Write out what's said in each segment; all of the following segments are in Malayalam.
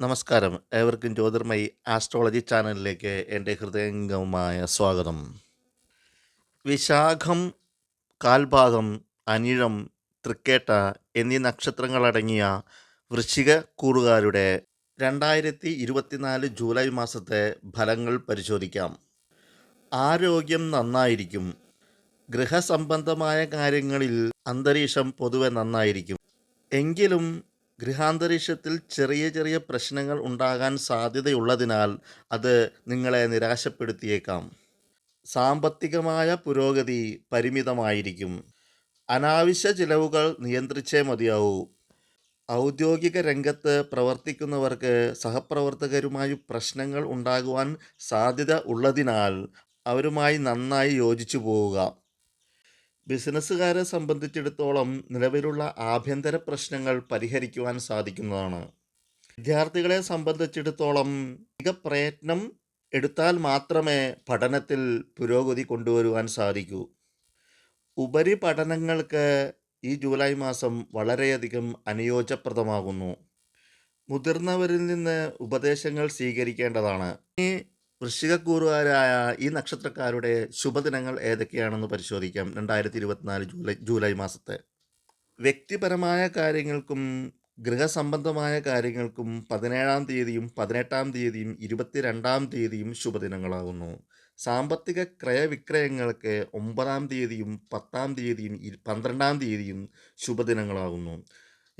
നമസ്കാരം. ഏവർക്കും ജ്യോതിർമയി ആസ്ട്രോളജി ചാനലിലേക്ക് എന്റെ ഹൃദയംഗമായ സ്വാഗതം. വിശാഖം കാൽഭാഗം അനിഴം തൃക്കേട്ട എന്നീ നക്ഷത്രങ്ങളടങ്ങിയ വൃശ്ചിക കൂറുകാരുടെ രണ്ടായിരത്തി ഇരുപത്തിനാല് ജൂലൈ മാസത്തെ ഫലങ്ങൾ പരിശോധിക്കാം. ആരോഗ്യം നന്നായിരിക്കും. ഗൃഹസംബന്ധമായ കാര്യങ്ങളിൽ അന്തരീക്ഷം പൊതുവെ നന്നായിരിക്കും. എങ്കിലും ഗൃഹാന്തരീക്ഷത്തിൽ ചെറിയ ചെറിയ പ്രശ്നങ്ങൾ ഉണ്ടാകാൻ സാധ്യതയുള്ളതിനാൽ അത് നിങ്ങളെ നിരാശപ്പെടുത്തിയേക്കാം. സാമ്പത്തികമായ പുരോഗതി പരിമിതമായിരിക്കും. അനാവശ്യ ചിലവുകൾ നിയന്ത്രിച്ചേ മതിയാവൂ. ഔദ്യോഗിക രംഗത്ത് പ്രവർത്തിക്കുന്നവർക്ക് സഹപ്രവർത്തകരുമായി പ്രശ്നങ്ങൾ ഉണ്ടാകുവാൻ സാധ്യത ഉള്ളതിനാൽ അവരുമായി നന്നായി യോജിച്ചു പോവുക. ബിസിനസ്സുകാരെ സംബന്ധിച്ചിടത്തോളം നിലവിലുള്ള ആഭ്യന്തര പ്രശ്നങ്ങൾ പരിഹരിക്കുവാൻ സാധിക്കുന്നതാണ്. വിദ്യാർത്ഥികളെ സംബന്ധിച്ചിടത്തോളം അധിക പ്രയത്നം എടുത്താൽ മാത്രമേ പഠനത്തിൽ പുരോഗതി കൊണ്ടുവരുവാൻ സാധിക്കൂ. ഉപരിപഠനങ്ങൾക്ക് ഈ ജൂലൈ മാസം വളരെയധികം അനുയോജ്യപ്രദമാകുന്നു. മുതിർന്നവരിൽ നിന്ന് ഉപദേശങ്ങൾ സ്വീകരിക്കേണ്ടതാണ്. വൃശ്ചികക്കൂറുകാരായ ഈ നക്ഷത്രക്കാരുടെ ശുഭദിനങ്ങൾ ഏതൊക്കെയാണെന്ന് പരിശോധിക്കാം. രണ്ടായിരത്തി ഇരുപത്തിനാല് ജൂലൈ ജൂലൈ മാസത്തെ. വ്യക്തിപരമായ കാര്യങ്ങൾക്കും ഗൃഹസംബന്ധമായ കാര്യങ്ങൾക്കും പതിനേഴാം തീയതിയും പതിനെട്ടാം തീയതിയും ഇരുപത്തിരണ്ടാം തീയതിയും ശുഭദിനങ്ങളാകുന്നു. സാമ്പത്തിക ക്രയവിക്രയങ്ങൾക്ക് ഒമ്പതാം തീയതിയും പത്താം തീയതിയും പന്ത്രണ്ടാം തീയതിയും ശുഭദിനങ്ങളാകുന്നു.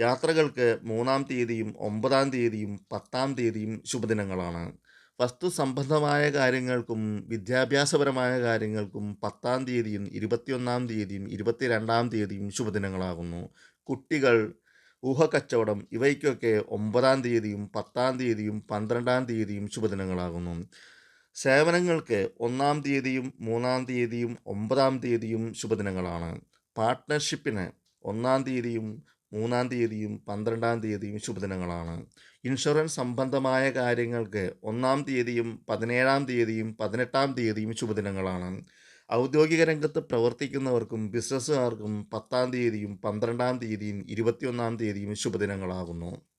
യാത്രകൾക്ക് മൂന്നാം തീയതിയും ഒമ്പതാം തീയതിയും പത്താം തീയതിയും ശുഭദിനങ്ങളാണ്. വസ്തു സംബന്ധമായ കാര്യങ്ങൾക്കും വിദ്യാഭ്യാസപരമായ കാര്യങ്ങൾക്കും പത്താം തീയതിയും ഇരുപത്തിയൊന്നാം തീയതിയും ഇരുപത്തിരണ്ടാം തീയതിയും ശുഭദിനങ്ങളാകുന്നു. കുട്ടികൾ ഊഹക്കച്ചവടം ഇവയ്ക്കൊക്കെ ഒമ്പതാം തീയതിയും പത്താം തീയതിയും പന്ത്രണ്ടാം തീയതിയും ശുഭദിനങ്ങളാകുന്നു. സേവനങ്ങൾക്ക് ഒന്നാം തീയതിയും മൂന്നാം തീയതിയും ഒമ്പതാം തീയതിയും ശുഭദിനങ്ങളാണ്. പാർട്ട്ണർഷിപ്പിന് ഒന്നാം തീയതിയും മൂന്നാം തീയതിയും പന്ത്രണ്ടാം തീയതിയും ശുഭദിനങ്ങളാണ്. ഇൻഷുറൻസ് സംബന്ധമായ കാര്യങ്ങൾക്ക് ഒന്നാം തീയതിയും പതിനേഴാം തീയതിയും പതിനെട്ടാം തീയതിയും ശുഭദിനങ്ങളാണ്. ഔദ്യോഗിക രംഗത്ത് പ്രവർത്തിക്കുന്നവർക്കും ബിസിനസ്സുകാർക്കും പത്താം തീയതിയും പന്ത്രണ്ടാം തീയതിയും ഇരുപത്തിയൊന്നാം തീയതിയും ശുഭദിനങ്ങളാകുന്നു.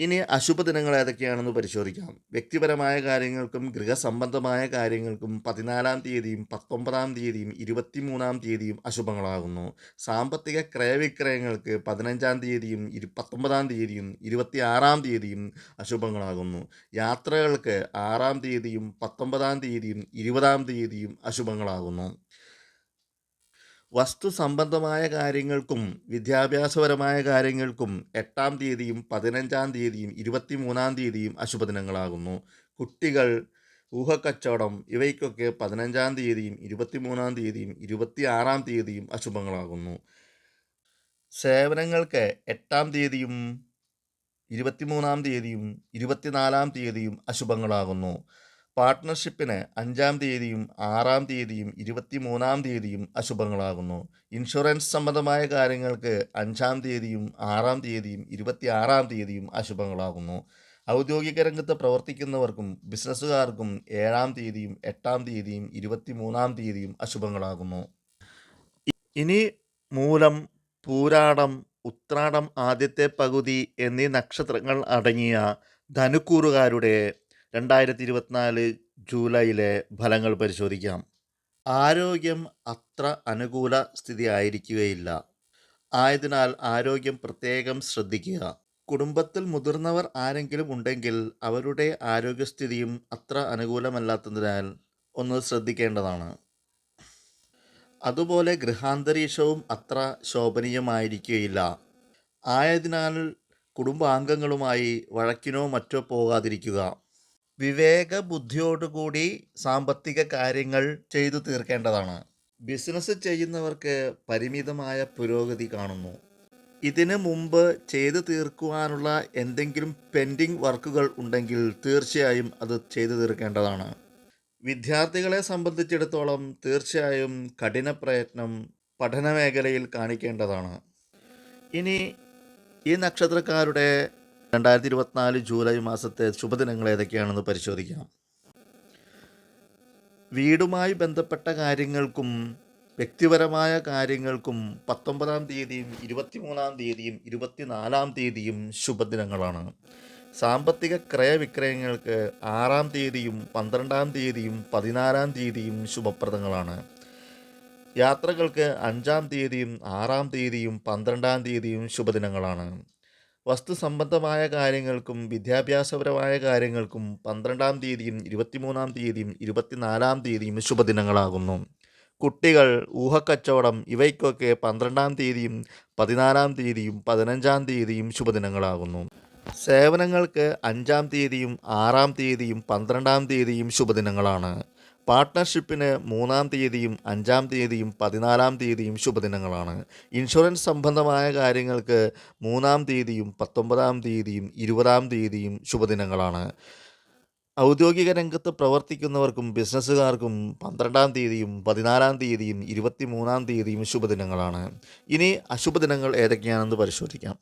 ഇനി അശുഭ ദിനങ്ങൾ ഏതൊക്കെയാണെന്ന് പരിശോധിക്കാം. വ്യക്തിപരമായ കാര്യങ്ങൾക്കും ഗൃഹസംബന്ധമായ കാര്യങ്ങൾക്കും പതിനാലാം തീയതിയും പത്തൊമ്പതാം തീയതിയും ഇരുപത്തിമൂന്നാം തീയതിയും അശുഭങ്ങളാകുന്നു. സാമ്പത്തിക ക്രയവിക്രയങ്ങൾക്ക് പതിനഞ്ചാം തീയതിയും ഇരു പത്തൊമ്പതാം തീയതിയും ഇരുപത്തിയാറാം തീയതിയും അശുഭങ്ങളാകുന്നു. യാത്രകൾക്ക് ആറാം തീയതിയും പത്തൊമ്പതാം തീയതിയും ഇരുപതാം തീയതിയും അശുഭങ്ങളാകുന്നു. വസ്തു സംബന്ധമായ കാര്യങ്ങൾക്കും വിദ്യാഭ്യാസപരമായ കാര്യങ്ങൾക്കും എട്ടാം തീയതിയും പതിനഞ്ചാം തീയതിയും ഇരുപത്തിമൂന്നാം തീയതിയും അശുഭദിനങ്ങളാകുന്നു. കുട്ടികൾ ഊഹക്കച്ചവടം ഇവയ്ക്കൊക്കെ പതിനഞ്ചാം തീയതിയും ഇരുപത്തിമൂന്നാം തീയതിയും ഇരുപത്തിയാറാം തീയതിയും അശുഭങ്ങളാകുന്നു. സേവനങ്ങൾക്ക് എട്ടാം തീയതിയും ഇരുപത്തിമൂന്നാം തീയതിയും ഇരുപത്തിനാലാം തീയതിയും അശുഭങ്ങളാകുന്നു. പാർട്ട്ണർഷിപ്പിന് അഞ്ചാം തീയതിയും ആറാം തീയതിയും ഇരുപത്തിമൂന്നാം തീയതിയും അശുഭങ്ങളാകുന്നു. ഇൻഷുറൻസ് സംബന്ധമായ കാര്യങ്ങൾക്ക് അഞ്ചാം തീയതിയും ആറാം തീയതിയും ഇരുപത്തിയാറാം തീയതിയും അശുഭങ്ങളാകുന്നു. ഔദ്യോഗിക രംഗത്ത് പ്രവർത്തിക്കുന്നവർക്കും ബിസിനസ്സുകാർക്കും ഏഴാം തീയതിയും എട്ടാം തീയതിയും ഇരുപത്തിമൂന്നാം തീയതിയും അശുഭങ്ങളാകുന്നു. ഇനി മൂലം പൂരാടം ഉത്രാടം ആദ്യത്തെ പകുതി എന്നീ നക്ഷത്രങ്ങൾ അടങ്ങിയ ധനുക്കൂറുകാരുടെ രണ്ടായിരത്തി ഇരുപത്തിനാല് ജൂലൈയിലെ ഫലങ്ങൾ പരിശോധിക്കാം. ആരോഗ്യം അത്ര അനുകൂല സ്ഥിതി ആയിരിക്കുകയില്ല ആയതിനാൽ ആരോഗ്യം പ്രത്യേകം ശ്രദ്ധിക്കുക. കുടുംബത്തിൽ മുതിർന്നവർ ആരെങ്കിലും ഉണ്ടെങ്കിൽ അവരുടെ ആരോഗ്യസ്ഥിതിയും അത്ര അനുകൂലമല്ലാത്തതിനാൽ ഒന്ന് ശ്രദ്ധിക്കേണ്ടതാണ്. അതുപോലെ ഗൃഹാന്തരീക്ഷവും അത്ര ശോഭനീയമായിരിക്കുകയില്ല. ആയതിനാൽ കുടുംബാംഗങ്ങളുമായി വഴക്കിനോ മറ്റോ പോകാതിരിക്കുക. വിവേക ബുദ്ധിയോടുകൂടി സാമ്പത്തിക കാര്യങ്ങൾ ചെയ്തു തീർക്കേണ്ടതാണ്. ബിസിനസ് ചെയ്യുന്നവർക്ക് പരിമിതമായ പുരോഗതി കാണുന്നു. ഇതിനു മുമ്പ് ചെയ്തു തീർക്കുവാനുള്ള എന്തെങ്കിലും പെൻഡിങ് വർക്കുകൾ ഉണ്ടെങ്കിൽ തീർച്ചയായും അത് ചെയ്തു തീർക്കേണ്ടതാണ്. വിദ്യാർത്ഥികളെ സംബന്ധിച്ചിടത്തോളം തീർച്ചയായും കഠിന പ്രയത്നം പഠന മേഖലയിൽ കാണിക്കേണ്ടതാണ്. ഇനി ഈ നക്ഷത്രക്കാരുടെ രണ്ടായിരത്തി ഇരുപത്തിനാല് ജൂലൈ മാസത്തെ ശുഭദിനങ്ങൾ ഏതൊക്കെയാണെന്ന് പരിശോധിക്കാം. വീടുമായി ബന്ധപ്പെട്ട കാര്യങ്ങൾക്കും വ്യക്തിപരമായ കാര്യങ്ങൾക്കും പത്തൊമ്പതാം തീയതിയും ഇരുപത്തിമൂന്നാം തീയതിയും ഇരുപത്തിനാലാം തീയതിയും ശുഭദിനങ്ങളാണ്. സാമ്പത്തിക ക്രയവിക്രയങ്ങൾക്ക് ആറാം തീയതിയും പന്ത്രണ്ടാം തീയതിയും പതിനാലാം തീയതിയും ശുഭപ്രദങ്ങളാണ്. യാത്രകൾക്ക് അഞ്ചാം തീയതിയും ആറാം തീയതിയും പന്ത്രണ്ടാം തീയതിയും ശുഭദിനങ്ങളാണ്. വസ്തു സംബന്ധമായ കാര്യങ്ങൾക്കും വിദ്യാഭ്യാസപരമായ കാര്യങ്ങൾക്കും പന്ത്രണ്ടാം തീയതിയും ഇരുപത്തിമൂന്നാം തീയതിയും ഇരുപത്തിനാലാം തീയതിയും ശുഭദിനങ്ങളാകുന്നു. കുട്ടികൾ ഊഹക്കച്ചവടം ഇവയ്ക്കൊക്കെ പന്ത്രണ്ടാം തീയതിയും പതിനാലാം തീയതിയും പതിനഞ്ചാം തീയതിയും ശുഭദിനങ്ങളാകുന്നു. സേവനങ്ങൾക്ക് അഞ്ചാം തീയതിയും ആറാം തീയതിയും പന്ത്രണ്ടാം തീയതിയും ശുഭദിനങ്ങളാണ്. പാർട്ട്ണർഷിപ്പിന് മൂന്നാം തീയതിയും അഞ്ചാം തീയതിയും പതിനാലാം തീയതിയും ശുഭദിനങ്ങളാണ്. ഇൻഷുറൻസ് സംബന്ധമായ കാര്യങ്ങൾക്ക് മൂന്നാം തീയതിയും പത്തൊമ്പതാം തീയതിയും ഇരുപതാം തീയതിയും ശുഭദിനങ്ങളാണ്. ഔദ്യോഗിക രംഗത്ത് പ്രവർത്തിക്കുന്നവർക്കും ബിസിനസ്സുകാർക്കും പന്ത്രണ്ടാം തീയതിയും പതിനാലാം തീയതിയും ഇരുപത്തി മൂന്നാം തീയതിയും ശുഭദിനങ്ങളാണ്. ഇനി അശുഭദിനങ്ങൾ ഏതൊക്കെയാണെന്ന് പരിശോധിക്കാം.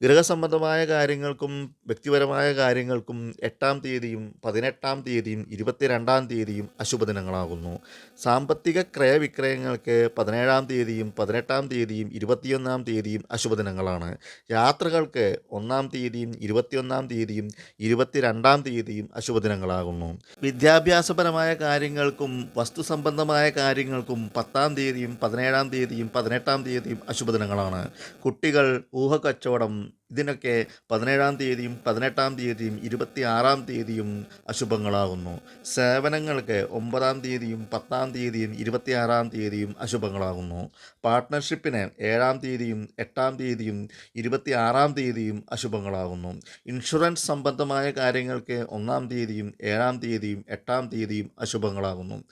ഗൃഹസംബന്ധമായ കാര്യങ്ങൾക്കും വ്യക്തിപരമായ കാര്യങ്ങൾക്കും എട്ടാം തീയതിയും പതിനെട്ടാം തീയതിയും ഇരുപത്തിരണ്ടാം തീയതിയും അശുഭദിനങ്ങളാകുന്നു സാമ്പത്തിക ക്രയവിക്രയങ്ങൾക്ക് പതിനേഴാം തീയതിയും പതിനെട്ടാം തീയതിയും ഇരുപത്തിയൊന്നാം തീയതിയും അശുഭദിനങ്ങളാണ് യാത്രകൾക്ക് ഒന്നാം തീയതിയും ഇരുപത്തിയൊന്നാം തീയതിയും ഇരുപത്തിരണ്ടാം തീയതിയും അശുഭദിനങ്ങളാകുന്നു വിദ്യാഭ്യാസപരമായ കാര്യങ്ങൾക്കും വസ്തു സംബന്ധമായ കാര്യങ്ങൾക്കും പത്താം തീയതിയും പതിനേഴാം തീയതിയും പതിനെട്ടാം തീയതിയും അശുഭദിനങ്ങളാണ് കുട്ടികൾ ഊഹക്കച്ചവടം ഇതിനൊക്കെ പതിനേഴാം തീയതിയും പതിനെട്ടാം തീയതിയും ഇരുപത്തി ആറാം തീയതിയും അശുഭങ്ങളാകുന്നു. സേവനങ്ങൾക്ക് ഒമ്പതാം തീയതിയും പത്താം തീയതിയും ഇരുപത്തിയാറാം തീയതിയും അശുഭങ്ങളാകുന്നു. പാർട്ട്ണർഷിപ്പിന് ഏഴാം തീയതിയും എട്ടാം തീയതിയും ഇരുപത്തി ആറാം തീയതിയും അശുഭങ്ങളാകുന്നു. ഇൻഷുറൻസ് സംബന്ധമായ കാര്യങ്ങൾക്ക് ഒന്നാം തീയതിയും ഏഴാം തീയതിയും എട്ടാം തീയതിയും അശുഭങ്ങളാകുന്നു.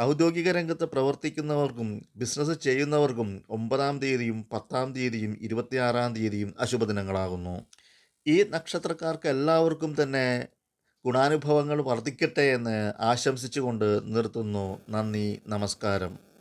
ഔദ്യോഗിക രംഗത്ത് പ്രവർത്തിക്കുന്നവർക്കും ബിസിനസ് ചെയ്യുന്നവർക്കും ഒമ്പതാം തീയതിയും പത്താം തീയതിയും ഇരുപത്തിയാറാം തീയതിയും അശുഭദിനങ്ങളാകുന്നു. ഈ നക്ഷത്രക്കാർക്ക് എല്ലാവർക്കും തന്നെ ഗുണാനുഭവങ്ങൾ വർദ്ധിക്കട്ടെ എന്ന് ആശംസിച്ചുകൊണ്ട് നിർത്തുന്നു. നന്ദി നമസ്കാരം.